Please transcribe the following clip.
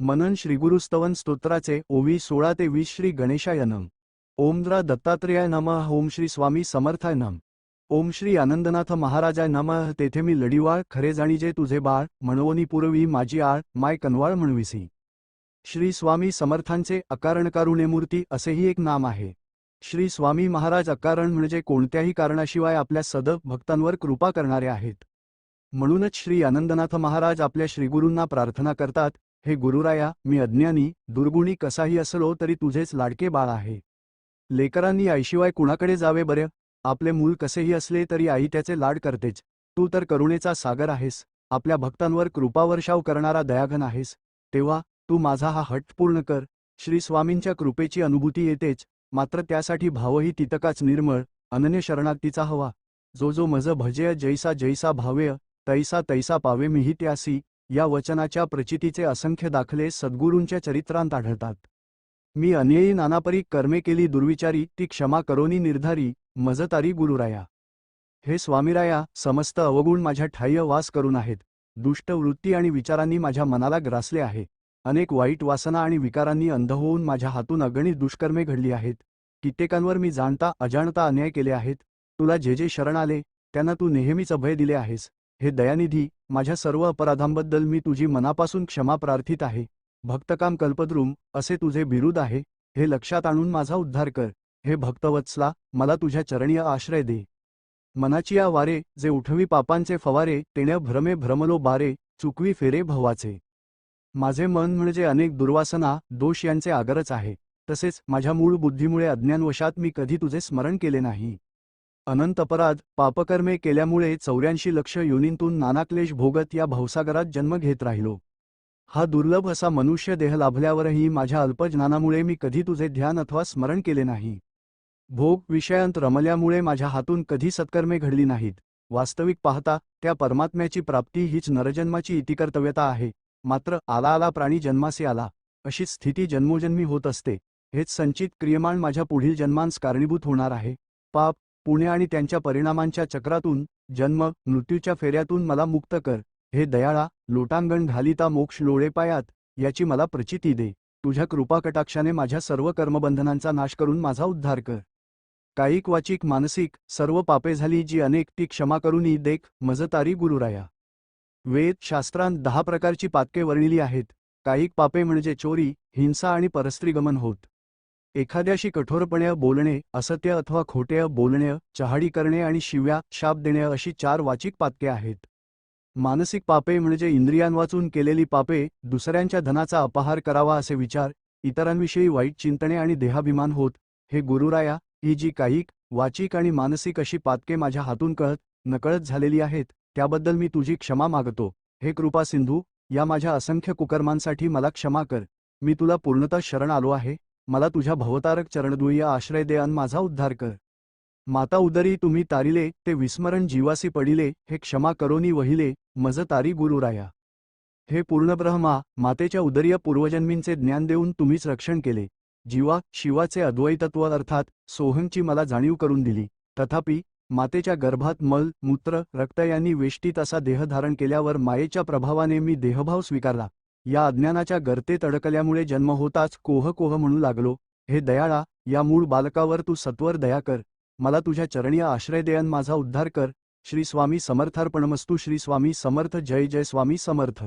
मनन श्रीगुरुस्तवन स्तोत्राचे ओवी सोळा ते वीस श्री गणेशाय नम. ओमद्रा दत्तात्रेय दत्तात्रेयाय नमः ओम श्री स्वामी समर्थाय नम. ओम श्री आनंदनाथ महाराजाय नमः तेथे मी लढीवाळ खरे जाणीजे तुझे बाळ म्हणवोनी माझी आळ माय कनवाळ म्हणविसी. श्री स्वामी समर्थांचे अकारण कारुण्यमूर्ती असेही एक नाम आहे. श्री स्वामी महाराज अकारण म्हणजे कोणत्याही कारणाशिवाय आपल्या सद भक्तांवर कृपा करणारे आहेत. म्हणूनच श्री आनंदनाथ महाराज आपल्या श्रीगुरूंना प्रार्थना करतात हे गुरुराया मी अज्ञानी दुर्गुणी कसाही असलो तरी तुझेच लाडके बाळ आहे. लेकरांनी आईशिवाय कुणाकडे जावे बरे? आपले मूल कसेही असले तरी आई त्याचे लाड करतेच. तू तर करुणेचा सागर आहेस. आपल्या भक्तांवर कृपावर्षाव करणारा दयाघन आहेस. तेव्हा तू माझा हा हट पूर्ण कर. श्री स्वामींच्या कृपेची अनुभूती येतेच. मात्र त्यासाठी भावही तितकाच निर्मळ अनन्य शरणागतीचा हवा. जो जो मज भजेय जैसा जैसा भावेय तैसा तैसा पावे मीही त्यासी या वचनाच्या प्रचितीचे असंख्य दाखले सद्गुरूंच्या चरित्रांत आढळतात. मी अन्ययी नानापरी कर्मे केली दुर्विचारी ती क्षमा करोनी निर्धारी मजतारी गुरुराया. हे स्वामीराया समस्त अवगुण माझ्या ठाय्य वास करून आहेत. दुष्ट वृत्ती आणि विचारांनी माझ्या मनाला ग्रासले आहे. अनेक वाईट वासना आणि विकारांनी अंध होऊन माझ्या हातून अगणित दुष्कर्मे घडली आहेत. कित्येकांवर मी जाणता अजाणता अन्याय केले आहेत. तुला जे जे शरण आले त्यांना तू नेहमीच अभय दिले आहेस. हे दयानिधी माझ्या सर्व अपराधांबद्दल मी तुझी मनापासून क्षमा प्रार्थित आहे. भक्तकाम कल्पद्रुम असे तुझे बिरुद आहे. हे लक्षात आणून माझा उद्धार कर. हे भक्तवत्सला मला तुझ्या चरणीय आश्रय दे. मनाची या वारे जे उठवी पापांचे फवारे तेण्या भ्रमे भ्रमलो बारे चुकवी फेरे भवाचे. माझे मन म्हणजे अनेक दुर्वासना दोष यांचे आगरच आहे. तसेच माझ्या मूळ बुद्धीमुळे अज्ञानवशात मी कधी तुझे स्मरण केले नाही. अनंत अपराध पापकर्मे केल्यामुळे चौऱ्याऐंशी लक्ष योनींतून नानाक्लेश भोगत या भवसागरात जन्म घेत राहिलो. हा दुर्लभ असा मनुष्य देह लाभल्यावरही माझ्या अल्पज्ञानामुळे मी कधी तुझे ध्यान अथवा स्मरण केले नाही. भोग विषयांत रमल्यामुळे माझ्या हातून कधी सत्कर्मे घडली नाहीत. वास्तविक पाहता त्या परमात्म्याची प्राप्ती हीच नरजन्माची इतिकर्तव्यता आहे. मात्र आला आला प्राणी जन्मासे आला अशी स्थिती जन्मोजन्मी होत असते. हेच संचित क्रियमाण माझ्या पुढील जन्मांस कारणीभूत होणार आहे. पाप पुणे आणि त्यांच्या परिणामांच्या चक्रातून जन्म मृत्यूच्या फेऱ्यातून मला मुक्त कर. हे दयाळा लोटांगण घालिता मोक्ष लोळे पायात याची मला प्रचिती दे. तुझ्या कृपाकटाक्षाने माझ्या सर्व कर्मबंधनांचा नाश करून माझा उद्धार कर. कायिक वाचिक मानसिक सर्व पापे झाली जी अनेक ती क्षमा करूनही देख मजतारी गुरुराया. वेद शास्त्रांत दहा प्रकारची पातके वर्णिली आहेत. कायिक पापे म्हणजे चोरी हिंसा आणि परस्त्रीगमन होत. एखाद्याशी कठोरपणे बोलणे असत्य अथवा खोटे बोलणे चहाडी करणे आणि शिव्या शाप देणे अशी चार वाचिक पातके आहेत. मानसिक पापे म्हणजे इंद्रियांवाचून केलेली पापे दुसऱ्यांच्या धनाचा अपहार करावा असे विचार इतरांविषयी वाईट चिंतणे आणि देहाभिमान होत हे गुरुराया ही जी कायिक वाचिक आणि मानसिक अशी पातके माझ्या हातून कळत नकळत झालेली आहेत त्याबद्दल मी तुझी क्षमा मागतो. हे कृपा सिंधू या माझ्या असंख्य कुकर्मांसाठी मला क्षमा कर. मी तुला पूर्णतः शरण आलो आहे. मला तुझ्या भवतारक चरणद्वयी आश्रय दे अन माझा उद्धार कर. माता उदरी तुम्ही तारिले ते विस्मरण जीवासी पडिले हे क्षमा करोनी वहिले मज तारी गुरुराया हे पूर्णब्रह्मा मातेच्या उदरीय पूर्वजन्मींचे ज्ञान देऊन तुम्हीच रक्षण केले. जीवा शिवाचे अद्वैतत्व अर्थात सोहंची मला जाणीव करून दिली. तथापि मातेच्या गर्भात मल मूत्र रक्त यांनी वेष्टीत असा देह धारण केल्यावर मायेच्या प्रभावाने मी देहभाव स्वीकारला. या अज्ञानाच्या गर्तेत अडकल्यामुळे जन्म होताच कोह कोह म्हणू लागलो. हे दयाळा या मूळ बालकावर तू सत्वर दया कर. मला तुझ्या चरणीय आश्रय देयन माझा उद्धार कर. श्री स्वामी समर्थार्पणमस्तू श्री स्वामी समर्थ. जय जय स्वामी समर्थ.